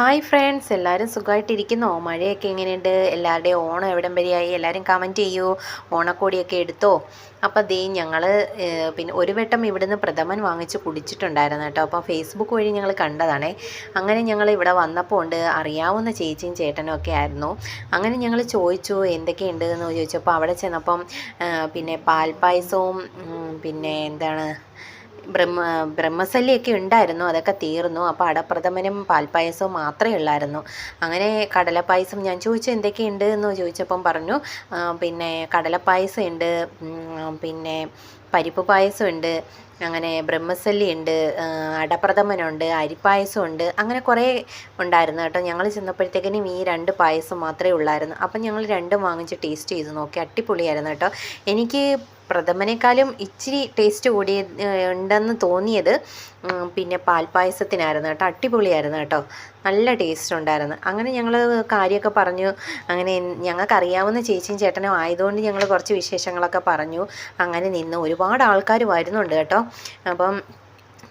Hi friends എല്ലാവരും സുഖമായിട്ടിരിക്കുന്നോ മഴയൊക്കെ എങ്ങനെയുണ്ട്? എല്ലാവരുടെയും ഓണം എവിടം വരെയായി? എല്ലാവരും കമന്റ് ചെയ്യൂ. ഓണക്കോടിയൊക്കെ എടുത്തോ? അപ്പോൾ ദേ ഞങ്ങൾ പിന്നെ ഒരു വട്ടം ഇവിടുന്ന് പ്രഥമൻ വാങ്ങിച്ച് കുടിച്ചിട്ടുണ്ടായിരുന്നു കേട്ടോ. അപ്പോൾ ഫേസ്ബുക്ക് വഴി ഞങ്ങൾ കണ്ടതാണേ. അങ്ങനെ ഞങ്ങൾ ഇവിടെ വന്നപ്പോൾ ഉണ്ട്. അറിയാവുന്ന ചേച്ചിയും ചേട്ടനും ഒക്കെ ആയിരുന്നു. അങ്ങനെ ഞങ്ങൾ ചോദിച്ചു എന്തൊക്കെയുണ്ട്? എന്ന് ചോദിച്ചപ്പോൾ അവിടെ ചെന്നപ്പം പിന്നെ പാൽപ്പായസവും പിന്നെ എന്താണ് ബ്രഹ്മ ബ്രഹ്മസല്യൊക്കെ ഉണ്ടായിരുന്നു അതൊക്കെ തീർന്നു. അപ്പോൾ അടപ്രഥമനും പാൽപ്പായസവും മാത്രമേ ഉള്ളായിരുന്നു. അങ്ങനെ കടലപ്പായസം ഞാൻ ചോദിച്ചു എന്തൊക്കെയുണ്ട്? എന്ന് ചോദിച്ചപ്പം പറഞ്ഞു പിന്നെ കടലപ്പായസം ഉണ്ട് പിന്നെ പരിപ്പ് പായസം ഉണ്ട് അങ്ങനെ ബ്രഹ്മസല്ലി ഉണ്ട് അടപ്രഥമനുണ്ട് അരിപ്പായസം ഉണ്ട് അങ്ങനെ കുറേ ഉണ്ടായിരുന്നു കേട്ടോ. ഞങ്ങൾ ചെന്നപ്പോഴത്തേക്കിനും ഈ രണ്ട് പായസം മാത്രമേ ഉള്ളായിരുന്നു. അപ്പം ഞങ്ങൾ രണ്ടും വാങ്ങിച്ച് ടേസ്റ്റ് ചെയ്ത് നോക്കി. അടിപൊളിയായിരുന്നു കേട്ടോ. എനിക്ക് പ്രഥമനേക്കാളും ഇച്ചിരി ടേസ്റ്റ് കൂടി ഉണ്ടെന്ന് തോന്നിയത് പിന്നെ പാൽപ്പായസത്തിനായിരുന്നു കേട്ടോ. അടിപൊളിയായിരുന്നു കേട്ടോ. നല്ല ടേസ്റ്റ് ഉണ്ടായിരുന്നു. അങ്ങനെ ഞങ്ങൾ കാര്യമൊക്കെ പറഞ്ഞു. അങ്ങനെ ഞങ്ങൾക്ക് അറിയാവുന്ന ചേച്ചിയും ചേട്ടനും ആയതുകൊണ്ട് ഞങ്ങൾ കുറച്ച് വിശേഷങ്ങളൊക്കെ പറഞ്ഞു. അങ്ങനെ നിന്ന് ഒരുപാട് ആൾക്കാർ വരുന്നുണ്ട് കേട്ടോ. അപ്പം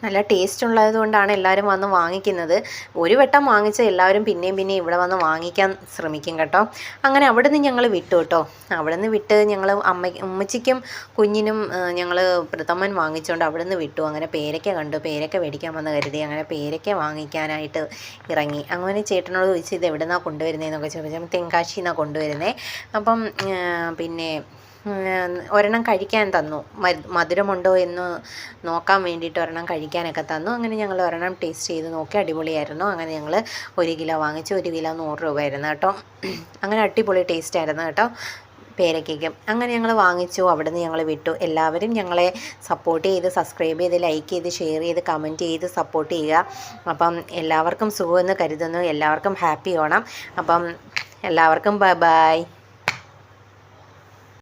നല്ല ടേസ്റ്റ് ഉള്ളത് കൊണ്ടാണ് എല്ലാവരും വന്ന് വാങ്ങിക്കുന്നത്. ഒരു വട്ടം വാങ്ങിച്ച എല്ലാവരും പിന്നെയും പിന്നെയും ഇവിടെ വന്ന് വാങ്ങിക്കാൻ ശ്രമിക്കും കേട്ടോ. അങ്ങനെ അവിടെ നിന്ന് ഞങ്ങൾ വിട്ടു കേട്ടോ. അവിടെ നിന്ന് വിട്ട് ഞങ്ങൾ അമ്മ ഉമ്മച്ചിക്കും കുഞ്ഞിനും ഞങ്ങൾ പ്രഥമൻ വാങ്ങിച്ചുകൊണ്ട് അവിടെ നിന്ന് വിട്ടു. അങ്ങനെ പേരയ്ക്ക കണ്ടു. പേരയ്ക്ക മേടിക്കാൻ വന്ന് കരുതി. അങ്ങനെ പേരയ്ക്ക വാങ്ങിക്കാനായിട്ട് ഇറങ്ങി. അങ്ങനെ ചേട്ടനോട് ചോദിച്ചു ഇത് എവിടെ നിന്നാണ് കൊണ്ടുവരുന്നതെന്നൊക്കെ ചോദിച്ചപ്പോൾ തെങ്കാശിന്നാണ് കൊണ്ടുവരുന്നത് അപ്പം പിന്നെ ഒരെണ്ണം കഴിക്കാൻ തന്നു. മധുരമുണ്ടോ എന്ന് നോക്കാൻ വേണ്ടിയിട്ട് ഒരെണ്ണം കഴിക്കാനൊക്കെ തന്നു. അങ്ങനെ ഞങ്ങൾ ഒരെണ്ണം ടേസ്റ്റ് ചെയ്ത് നോക്കി. അടിപൊളിയായിരുന്നു. അങ്ങനെ ഞങ്ങൾ ഒരു കിലോ വാങ്ങിച്ചു. ഒരു കിലോ നൂറ് രൂപയായിരുന്നു കേട്ടോ. അങ്ങനെ അടിപൊളി ടേസ്റ്റ് ആയിരുന്നു കേട്ടോ പേരക്കയ്ക്കും അങ്ങനെ ഞങ്ങൾ വാങ്ങിച്ചു. അവിടെ നിന്ന് ഞങ്ങൾ വിട്ടു. എല്ലാവരും ഞങ്ങളെ സപ്പോർട്ട് ചെയ്ത് സബ്സ്ക്രൈബ് ചെയ്ത് ലൈക്ക് ചെയ്ത് ഷെയർ ചെയ്ത് കമന്റ് ചെയ്ത് സപ്പോർട്ട് ചെയ്യുക. അപ്പം എല്ലാവർക്കും സുഖമെന്ന് കരുതുന്നു. എല്ലാവർക്കും ഹാപ്പി ഓണം അപ്പം എല്ലാവർക്കും ബൈ ബൈ